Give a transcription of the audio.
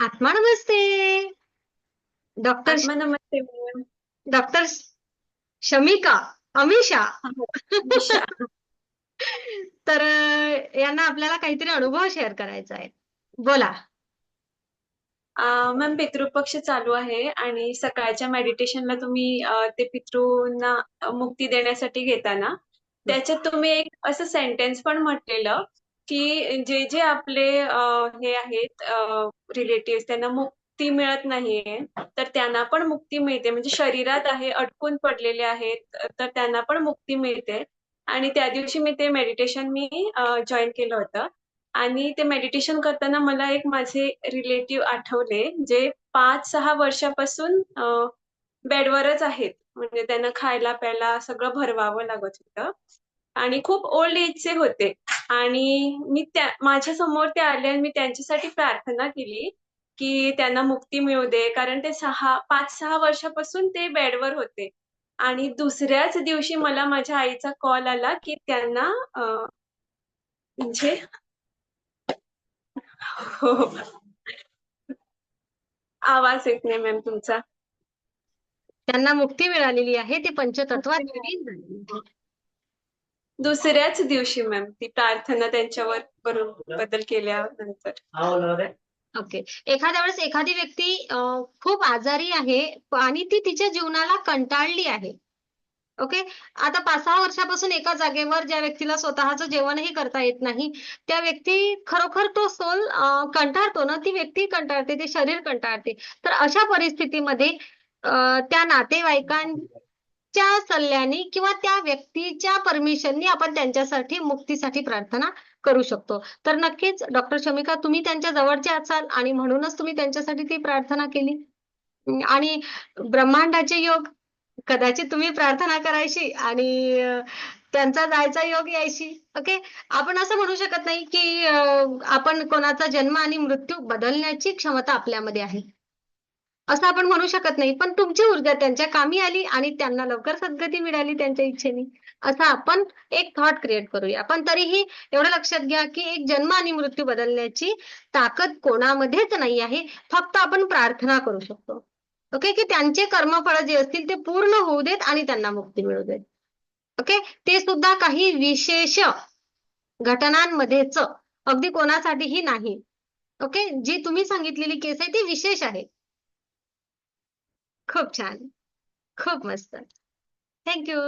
आत्मा नमस्ते डॉक्टर आत्मा नमस्ते मॅम डॉक्टर शमिका अमिषा. तर यांना आपल्याला काहीतरी अनुभव शेअर करायचा आहे. बोला. मॅम पितृपक्ष चालू आहे आणि सकाळच्या मेडिटेशनला तुम्ही अ, ते पितृंना मुक्ती देण्यासाठी घेता ना त्याच्यात तुम्ही एक असं सेंटेन्स पण म्हटलेलं की जे जे आपले हे आहेत रिलेटिव्ह त्यांना मुक्ती मिळत नाहीये तर त्यांना पण मुक्ती मिळते. म्हणजे शरीरात आहे अडकून पडलेले आहेत तर त्यांना पण मुक्ती मिळते. आणि त्या दिवशी मी ते मेडिटेशन मी जॉईन केलं होतं. आणि ते मेडिटेशन करताना मला एक माझे रिलेटिव्ह आठवले जे पाच सहा वर्षापासून बेडवरच आहेत. म्हणजे त्यांना खायला प्यायला सगळं भरवावं लागत होतं. आणि खूप ओल्ड एजचे होते. आणि मी त्या माझ्यासमोर ते आले आणि मी त्यांच्यासाठी प्रार्थना केली की त्यांना मुक्ती मिळू दे. कारण ते सहा पाच सहा वर्षापासून ते बेडवर होते. आणि दुसऱ्याच दिवशी मला माझ्या आईचा कॉल आला की त्यांना म्हणजे हो. आवाज येत नाही मॅम तुमचा. त्यांना मुक्ती मिळालेली आहे. ते पंचतत्वात. दुसऱ्याच दिवशी मॅम ती प्रार्थना त्यांच्यावर करून बदल केल्यानंतर. ओके एखाद्या वेळेस एखादी व्यक्ती खूप आजारी आहे आणि ती तिच्या जीवनाला कंटाळली आहे. ओके आता पाच सहा वर्षापासून एका जागेवर ज्या व्यक्तीला स्वतःचं जेवणही करता येत नाही त्या व्यक्ती खरोखर तो सोल कंटाळतो ना ती व्यक्ती कंटाळते ते शरीर कंटाळते. तर अशा परिस्थितीमध्ये अं, त्या नातेवाईकांच्या सल्ल्याने किंवा त्या व्यक्तीच्या परमिशननी आपण त्यांच्यासाठी मुक्तीसाठी प्रार्थना करू शकतो. तर नक्कीच डॉक्टर शमिका तुम्ही त्यांच्या जवळचे असाल आणि म्हणूनच तुम्ही त्यांच्यासाठी ती प्रार्थना केली. आणि ब्रह्मांडाचे योग कदाचित तुम्ही प्रार्थना करायची आणि त्यांचा जायचा योग यायची. ओके? आपण असं म्हणू शकत नाही की आपण कोणाचा जन्म आणि मृत्यू बदलण्याची क्षमता आपल्यामध्ये आहे. असं आपण म्हणू शकत नाही. पण तुमची ऊर्जा त्यांच्या कामी आली आणि त्यांना लवकर सद्गती मिळाली त्यांच्या इच्छेने. असं आपण एक थॉट क्रिएट करूया. पण तरीही एवढं लक्षात घ्या की एक जन्म आणि मृत्यू बदलण्याची ताकद कोणामध्येच नाही आहे. फक्त आपण प्रार्थना करू शकतो. ओके की त्यांचे कर्मफळ जे असतील ते पूर्ण होऊ देत आणि त्यांना मुक्ती मिळू देत. ओके ते सुद्धा काही विशेष घटनांमध्येच. अगदी कोणासाठीही नाही. ओके जी तुम्ही सांगितलेली केस आहे ती विशेष आहे. खूप छान. खूप मस्त. थँक्यू